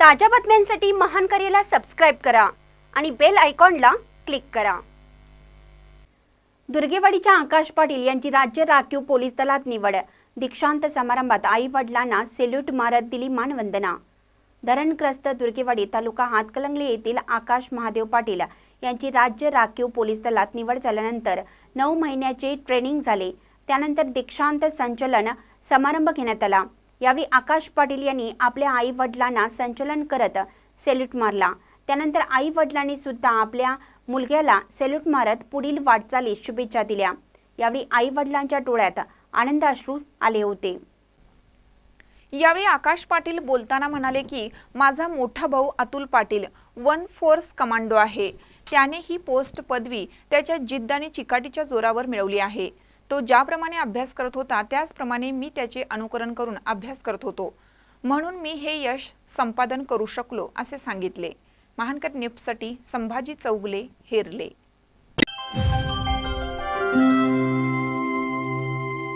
ताज्या बातम्यांसाठी महान करेला सबस्क्राईब करा आणि बेल आयकॉनला क्लिक करा. दुर्गेवाडीच्या आकाश पाटील यांची राज्य राखीव पोलीस दलात निवड. दीक्षांत समारंभात आई वडिलांना सेल्यूट मारत दिली मानवंदना. धरणग्रस्त दुर्गेवाडी तालुका हातकलंगले येथील आकाश महादेव पाटील यांची राज्य राखीव पोलीस दलात निवड झाल्यानंतर नऊ महिन्याचे ट्रेनिंग झाले. त्यानंतर दीक्षांत संचलन समारंभ घेण्यात आला. यावेळी आकाश पाटील यांनी आपल्या आई वडिलांना संचलन करत सेल्यूट मारला. त्यानंतर आई वडिलांनी सुद्धा आपल्या मुलग्याला सेल्यूट मारत पुढील वाटचालीस शुभेच्छा दिल्या. यावेळी आई वडिलांच्या डोळ्यात आनंदाश्रू आले होते. यावेळी आकाश पाटील बोलताना म्हणाले की माझा मोठा भाऊ Atul Patil one force commando आहे. त्याने ही पोस्ट पदवी त्याच्या जिद्द आणि चिकाटीच्या जोरावर मिळवली आहे. तो ज्याप्रमाणे अभ्यास करत होता त्याचप्रमाणे मी त्याचे अनुकरण करून अभ्यास करत होतो. म्हणून मी हे यश संपादन करू शकलो असे सांगितले. महानकर निपसाठी संभाजी चौगले हेरले.